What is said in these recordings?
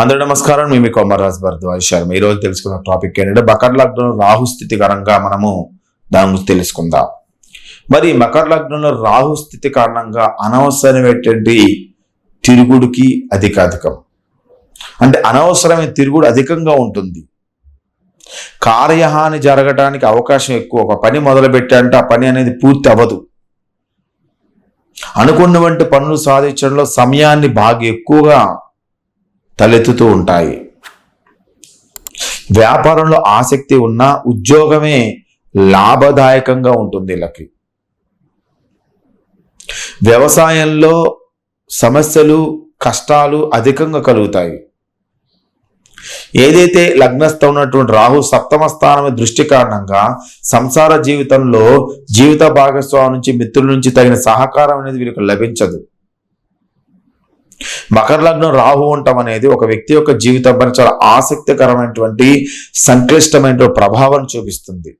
అందరూ నమస్కారం. మేము కొమర్రాజ్ భరద్వాజ్ శర్మ. ఈ రోజు తెలుసుకున్న టాపిక్ ఏంటంటే మకర లగ్నం రాహు స్థితి కారణంగా మనము దాని గురించి తెలుసుకుందాం. మరి మకర లగ్నంలో రాహు స్థితి కారణంగా అనవసరమైనటువంటి తిరుగుడుకి అధికాధికం. అంటే అనవసరమైన తిరుగుడు అధికంగా ఉంటుంది. కార్యహాని జరగడానికి అవకాశం ఎక్కువ. ఒక పని మొదలు పెట్టాలంటే ఆ పని అనేది పూర్తి అవ్వదు. అనుకున్నటువంటి పనులు సాధించడంలో సమయాన్ని బాగా ఎక్కువగా తలెత్తుతూ ఉంటాయి. వ్యాపారంలో ఆసక్తి ఉన్న ఉద్యోగమే లాభదాయకంగా ఉంటుంది వీళ్ళకి వ్యవసాయంలో సమస్యలు కష్టాలు అధికంగా కలుగుతాయి. ఏదైతే లగ్నస్థ ఉన్నటువంటి రాహు సప్తమ స్థానం దృష్టి కారణంగా సంసార జీవితంలో జీవిత భాగస్వామి నుంచి మిత్రుల నుంచి తగిన సహకారం అనేది వీరికి లభించదు. మకర లగ్నం రాహు ఉండటం అనేది ఒక వ్యక్తి యొక్క జీవితం చాలా ఆసక్తికరమైనటువంటి సంక్లిష్టమైన ప్రభావం చూపిస్తుంది.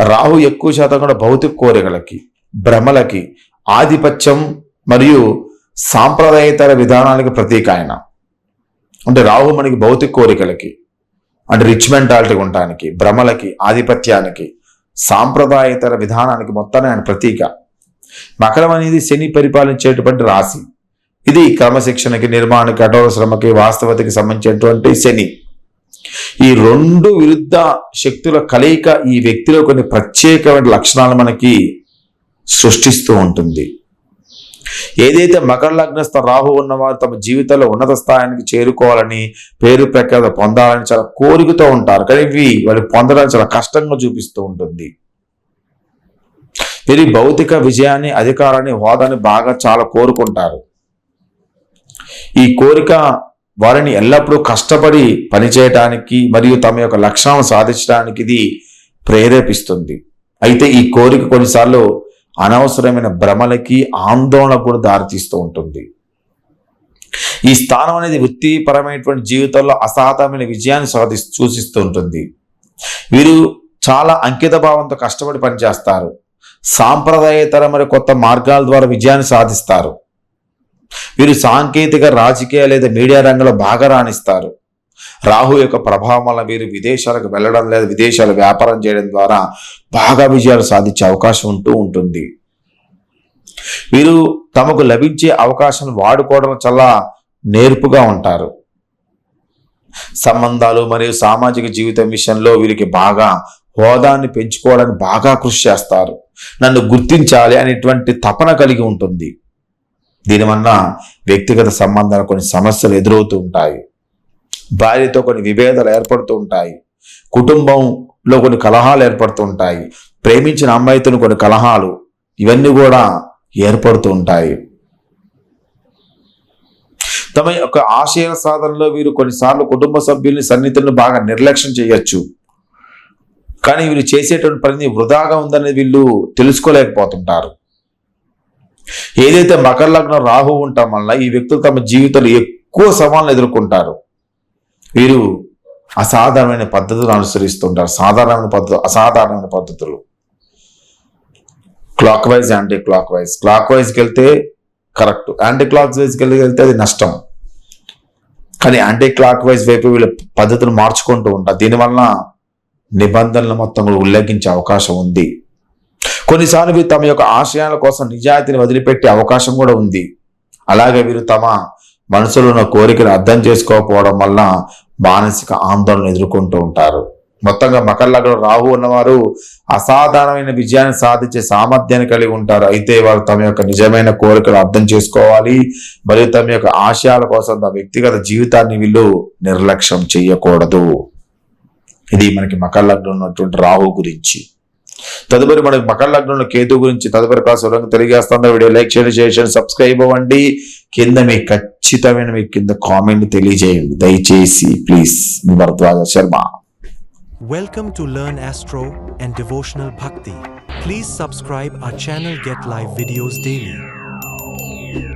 రాహు ఎక్కువ శాతం కూడా భౌతిక కోరికలకి భ్రమలకి ఆధిపత్యం మరియు సాంప్రదాయేతర విధానాలకి ప్రతీక ఆయన. అంటే రాహు మనకి భౌతిక కోరికలకి అంటే రిచ్ మెంటాలిటీ ఉండటానికి భ్రమలకి ఆధిపత్యానికి సాంప్రదాయేతర విధానానికి మొత్తాన్ని ఆయన ప్రతీక. మకరం అనేది శని పరిపాలించేటువంటి రాశి. ఇది క్రమశిక్షణకి నిర్మాణ కఠోర శ్రమకి వాస్తవతకి సంబంధించినటువంటి శని. ఈ రెండు విరుద్ధ శక్తుల కలయిక ఈ వ్యక్తిలో కొన్ని ప్రత్యేకమైన లక్షణాలు మనకి సృష్టిస్తూ ఉంటుంది. ఏదైతే మకర లగ్నస్థ రాహు ఉన్నవారు తమ జీవితంలో ఉన్నత స్థాయికి చేరుకోవాలని పేరు ప్రఖ్యాత పొందాలని చాలా కోరికతో ఉంటారు. కానీ ఇవి వాళ్ళు పొందడానికి చాలా కష్టంగా చూపిస్తూ ఉంటుంది. వీరి భౌతిక విజయాన్ని అధికారాన్ని హోదాని బాగా చాలా కోరుకుంటారు. ఈ కోరిక వారిని ఎల్లప్పుడూ కష్టపడి పనిచేయటానికి మరియు తమ యొక్క లక్ష్యాలను సాధించడానికి ఇది ప్రేరేపిస్తుంది. అయితే ఈ కోరిక కొన్నిసార్లు అనవసరమైన భ్రమలకి ఆందోళనకు కూడా దారితీస్తూ ఉంటుంది. ఈ స్థానం అనేది వృత్తిపరమైనటువంటి జీవితంలో అసాధారణమైన విజయాన్ని సాధి సూచిస్తూ ఉంటుంది. వీరు చాలా అంకిత భావంతో కష్టపడి పనిచేస్తారు. సాంప్రదాయేతర మరియు కొత్త మార్గాల ద్వారా విజయాన్ని సాధిస్తారు. వీరు సాంకేతిక రాజకీయ లేదా మీడియా రంగంలో బాగా రాణిస్తారు. రాహు యొక్క ప్రభావం వల్ల వీరు విదేశాలకు వెళ్ళడం లేదా విదేశాలు వ్యాపారం చేయడం ద్వారా బాగా విజయాలు సాధించే అవకాశం ఉంటూ ఉంటుంది. వీరు తమకు లభించే అవకాశం వాడుకోవడం చాలా నేర్పుగా ఉంటారు. సంబంధాలు మరియు సామాజిక జీవితం విషయంలో వీరికి బాగా హోదాన్ని పెంచుకోవడానికి బాగా కృషి చేస్తారు. నన్ను గుర్తించాలి అనేటువంటి తపన కలిగి ఉంటుంది. దీనివల్ల వ్యక్తిగత సంబంధాలు కొన్ని సమస్యలు ఎదురవుతూ ఉంటాయి. భార్యతో కొన్ని విభేదాలు ఏర్పడుతూ ఉంటాయి. కుటుంబంలో కొన్ని కలహాలు ఏర్పడుతూ ఉంటాయి. ప్రేమించిన అమ్మాయితో కొన్ని కలహాలు ఇవన్నీ కూడా ఏర్పడుతూ ఉంటాయి. తమ యొక్క ఆశయ సాధనలో వీరు కొన్నిసార్లు కుటుంబ సభ్యుల్ని సన్నిహితులను బాగా నిర్లక్ష్యం చేయొచ్చు. కానీ వీరు చేసేటువంటి పనిని వృధాగా ఉందనేది వీళ్ళు తెలుసుకోలేకపోతుంటారు. ఏదైతే మకర లగ్నం రాహు ఉండటం వల్ల ఈ వ్యక్తులు తమ జీవితంలో ఎక్కువ సవాళ్ళను ఎదుర్కొంటారు. వీరు అసాధారణమైన పద్ధతులు అనుసరిస్తుంటారు. సాధారణమైన పద్ధతులు అసాధారణమైన పద్ధతులు. Clockwise anti clock wise clock వైజ్కి వెళ్తే కరెక్ట్ యాంటీ క్లాక్ వైజ్కి వెళ్తే అది నష్టం. కానీ యాంటీ క్లాక్ వైజ్ వైపు వీళ్ళ పద్ధతులు మార్చుకుంటూ ఉంటారు. దీనివల్ల నిబంధనలు మొత్తం కూడా ఉల్లంఘించే అవకాశం ఉంది. కొన్నిసార్లు వీరు తమ యొక్క ఆశయాల కోసం నిజాయితీని వదిలిపెట్టే అవకాశం కూడా ఉంది. అలాగే వీరు తమ మనసులో ఉన్న కోరికను అర్థం చేసుకోకపోవడం వల్ల మానసిక ఆందోళన ఎదుర్కొంటూ ఉంటారు. మొత్తంగా మకర లగ్నం రాహు ఉన్నవారు అసాధారణమైన విజయాన్ని సాధించే సామర్థ్యాన్ని కలిగి ఉంటారు. అయితే వారు తమ యొక్క నిజమైన కోరికలు అర్థం చేసుకోవాలి. మరియు తమ యొక్క ఆశయాల కోసం తమ వ్యక్తిగత జీవితాన్ని వీళ్ళు నిర్లక్ష్యం చేయకూడదు. ఇది మనకి మకర లగ్నం ఉన్నటువంటి రాహు గురించి. తదుపరి మనకి మకర లగ్నంలో కేతు గురించి తదుపరి క్లాస్ వివరంగా తెలియజేస్తాను. వీడియో లైక్ చేయండి షేర్ చేయండి సబ్స్క్రైబ్ అవ్వండి. కింద మీ ఖచ్చితమైన మీ కింద కామెంట్ తెలియజేయండి. దయచేసి please Bharadwaja Sharma. Welcome to learn astro and devotional Bhakti please subscribe our channel get live videos daily